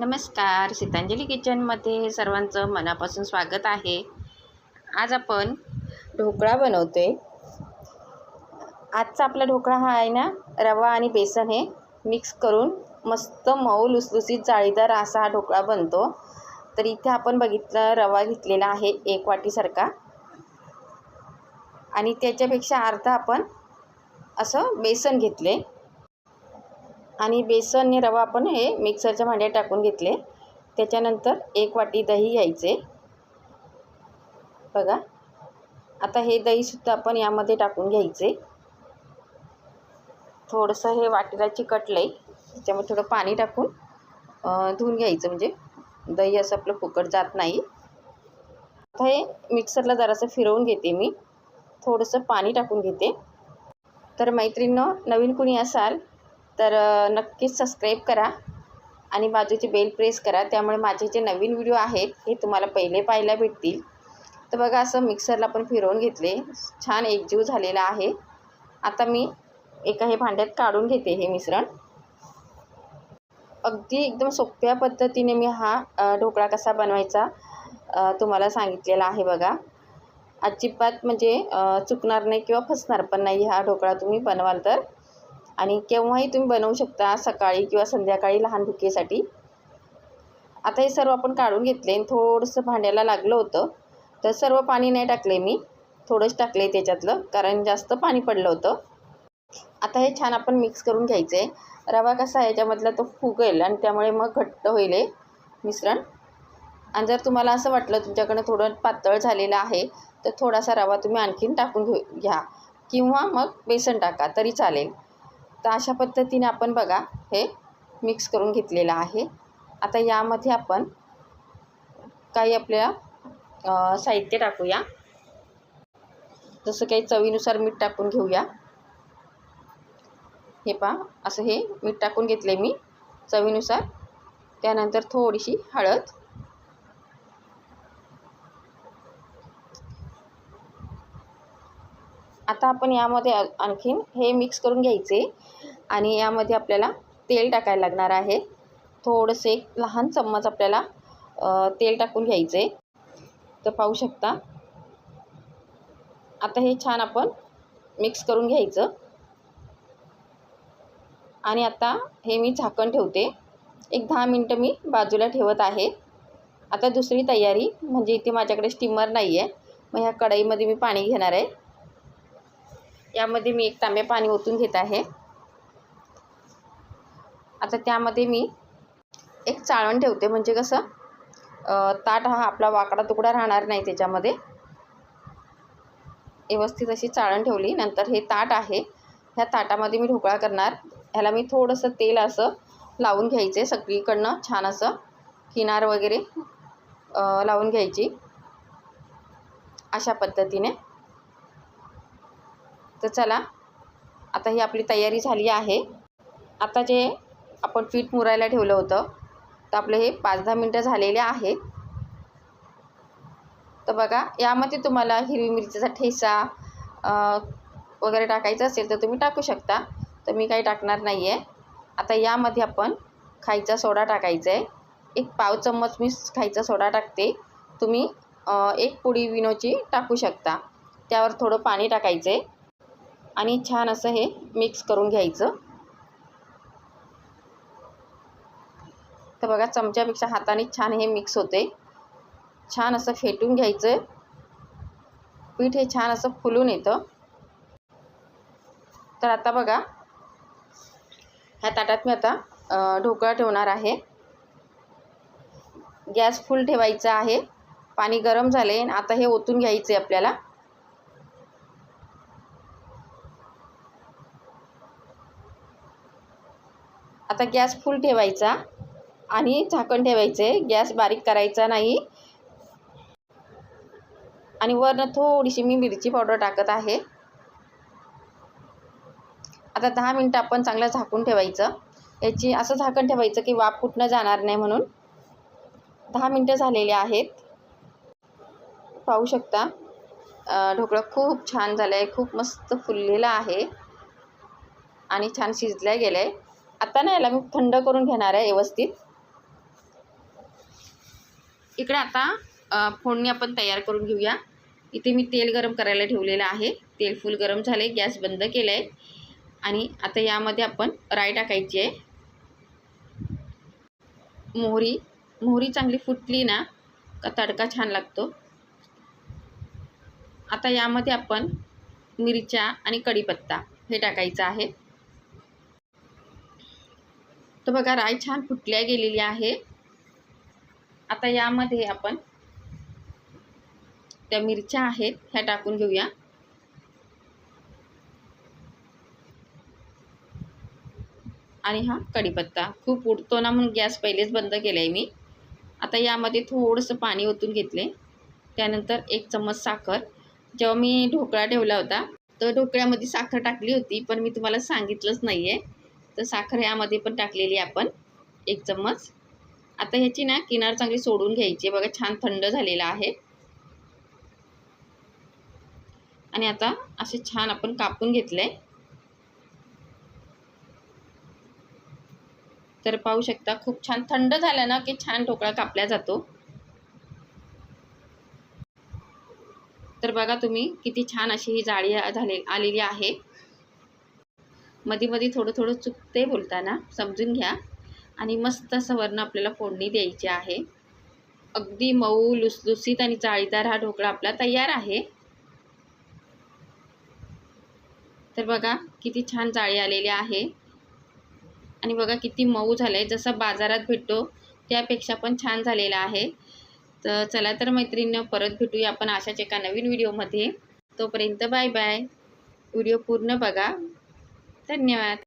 नमस्कार. सीतांजली किचनमध्ये सर्वांचं मनापासून स्वागत आहे. आज आपण ढोकळा बनवते आजचा आपला ढोकळा हा आहे ना रवा आणि बेसन हे मिक्स करून मस्त मऊ लुसलुसीत जाळीदार असा हा ढोकळा बनतो. तर इथे आपण बघितलं रवा घेतलेला आहे एक वाटीसारखा आणि त्याच्यापेक्षा अर्धा आपण असं बेसन घेतले आणि बेसन आणि रवा आपण हे मिक्सरच्या भांड्यात टाकून घेतले. त्याच्यानंतर एक वाटी दही घ्यायचे. बघा. आता हे दहीसुद्धा आपण यामध्ये टाकून घ्यायचे. थोडंसं हे वाटीला चिकटलं आहे त्याच्यामध्ये थोडं पाणी टाकून धुवून घ्यायचं. म्हणजे दही असं आपलं फुकट जात नाही. आता हे मिक्सरला जरासं फिरवून घेते मी. थोडंसं पाणी टाकून घेते. तर मैत्रिणीनं नवीन कुणी असाल तर नक्कीच सबस्क्राईब करा आणि बाजूचे बेल प्रेस करा. त्यामुळे माझे जे नवीन व्हिडिओ आहेत हे तुम्हाला पहिले पाहायला भेटतील. तर बघा असं मिक्सरला पण फिरवून घेतले. छान एकजीव झालेला आहे. आता मी एका हे भांड्यात काढून घेते हे मिश्रण. अगदी एकदम सोप्या पद्धतीने मी हा ढोकळा कसा बनवायचा तुम्हाला सांगितलेला आहे बघा. अजिबात म्हणजे चुकणार नाही किंवा फसणार पण नाही हा ढोकळा तुम्ही बनवाल तर. आणि केव्हाही तुम्ही बनवू शकता सकाळी किंवा संध्याकाळी लहान भुकेसाठी. आता हे सर्व आपण काढून घेतले आणि थोडंसं भांड्याला लागलं होतं. तर सर्व पाणी नाही टाकले मी. थोडंच टाकले त्याच्यातलं कारण जास्त पाणी पडलं होतं. आता हे छान आपण मिक्स करून घ्यायचं. आहे रवा कसा याच्यामधला तो फुगेल आणि त्यामुळे मग घट्ट होईल मिश्रण. आणि जर तुम्हाला असं वाटलं तुमच्याकडं थोडं पातळ झालेलं आहे तर थोडासा रवा तुम्ही आणखीन टाकून घेऊ घ्या. किंवा मग बेसन टाका तरी चालेल. तर अशा पद्धतीने आपण बघा हे मिक्स करून घेतलेलं आहे. आता यामध्ये आपण काही आपल्या साहित्य टाकूया. जसं काही चवीनुसार मीठ टाकून घेऊया. हे पहा असं हे मीठ टाकून घेतले मी चवीनुसार. त्यानंतर थोडीशी हळद. आता आपण यामध्ये आणखीन हे मिक्स करून घ्यायचे आणि यामध्ये आपल्याला तेल टाकायला लागणार आहे. थोडंसं एक लहान चम्मच आपल्याला तेल टाकून घ्यायचे. तर पाहू शकता. आता हे छान आपण मिक्स करून घ्यायचं. आणि आता हे मी झाकण ठेवते. एक दहा मिनटं मी बाजूला ठेवत आहे. आता दुसरी तयारी म्हणजे इथे माझ्याकडे स्टीमर नाही आहे मग ह्या कढईमध्ये मी पाणी घेणार आहे. यामध्ये मी एक तांबे पाणी ओतून घेत आहे. आता त्यामध्ये मी एक चाळण ठेवते. म्हणजे कसं ताट हा आपला वाकडा तुकडा राहणार नाही त्याच्यामध्ये. व्यवस्थित अशी चाळण ठेवली. नंतर हे ताट आहे. ह्या ताटामध्ये मी ढोकळा करणार. ह्याला मी थोडंसं तेल असं लावून घ्यायचे. सगळीकडनं छान असं किनार वगैरे लावून घ्यायची. अशा पद्धतीने. तर चला आता ही आपली तयारी झाली आहे. आता जे आपण पीठ मुरायला ठेवलं होतं तर आपलं हे पाच दहा मिनटं झालेले आहेत तर बघा यामध्ये तुम्हाला हिरवी मिरचीचा ठेसा वगैरे टाकायचं असेल तर तुम्ही टाकू शकता. तर मी काही टाकणार नाही आहे आता यामध्ये आपण खायचा सोडा टाकायचा आहे. एक पाव चम्मच मी खायचा सोडा टाकते. तुम्ही एक पुडी विनोची टाकू शकता. त्यावर थोडं पाणी टाकायचं आहे आणि छान असं हे मिक्स करून घ्यायचं. तर बघा चमच्यापेक्षा हाताने छान हे मिक्स होते. छान असं फेटून घ्यायचं. पीठ हे छान असं फुलून येतं. तर आता बघा ह्या ताटात मी आता ढोकळा ठेवणार आहे. गॅस फुल ठेवायचा आहे. पाणी गरम झाले आता हे ओतून घ्यायचे आपल्याला. आता गॅस फुल ठेवायचा आणि झाकण ठेवायचे. गॅस बारीक करायचा नाही. आणि वरनं थोडीशी मी मिरची पावडर टाकत आहे. आता दहा मिनटं आपण चांगलं झाकून ठेवायचं. याची असं झाकण ठेवायचं की वाफ कुठनं जाणार नाही म्हणून. दहा मिनटं झालेले आहेत. पाहू शकता ढोकळा खूप छान झालं आहे खूप मस्त फुललेला आहे. आणि छान शिजल्या गेलं आहे आता ना याला मी थंड करून घेणार आहे व्यवस्थित. इकडे आता फोडणी आपण तयार करून घेऊया. इथे मी तेल गरम करायला ठेवलेलं आहे. तेल फुल गरम झाले गॅस बंद केला आहे आणि आता यामध्ये आपण राई टाकायची आहे. मोहरी मोहरी चांगली फुटली ना का तडका छान लागतो. आता यामध्ये आपण मिरच्या आणि कढीपत्ता हे टाकायचं आहे. तर बघा राय छान फुटल्या गेलेली आहे. आता यामध्ये आपण त्या मिरच्या आहेत ह्या टाकून घेऊया. आणि हा कढीपत्ता. खूप उडतो ना म्हणून गॅस पहिलेच बंद केला आहे मी. आता यामध्ये थोडंसं पाणी ओतून घेतले. त्यानंतर एक चम्मच साखर. जेव्हा मी ढोकळा ठेवला होता तर ढोकळ्यामध्ये साखर टाकली होती पण मी तुम्हाला सांगितलंच नाही आहे तर साखर यामध्ये पण टाकलेली आपण एक चम्मच. आता ह्याची ना किनार चांगली सोडून घ्यायची बघा छान थंड झालेला आहे. आणि आता असे छान आपण कापून घेतले तर पाहू शकता खूप छान थंड झालं ना की छान ढोकळा कापला जातो. तर बघा तुम्ही किती छान अशी ही जाळी झाले आलेली आहे. मध्ये मध्ये थोडं थोडं चुकते बोलताना समजून घ्या. आणि मस्त असं वरण आपल्याला फोडणी द्यायची आहे. अगदी मऊ लुसलुसीत आणि जाळीदार हा ढोकळा आपला तयार आहे. तर बघा किती छान जाळी आलेली आहे. आणि बघा किती मऊ झालं आहे जसं बाजारात भेटतो त्यापेक्षा पण छान झालेला आहे. तर चला तर मैत्रिणीनं परत भेटूया आपण अशाच एका नवीन व्हिडिओमध्ये. तोपर्यंत बाय बाय व्हिडिओ पूर्ण बघा. धन्यवाद.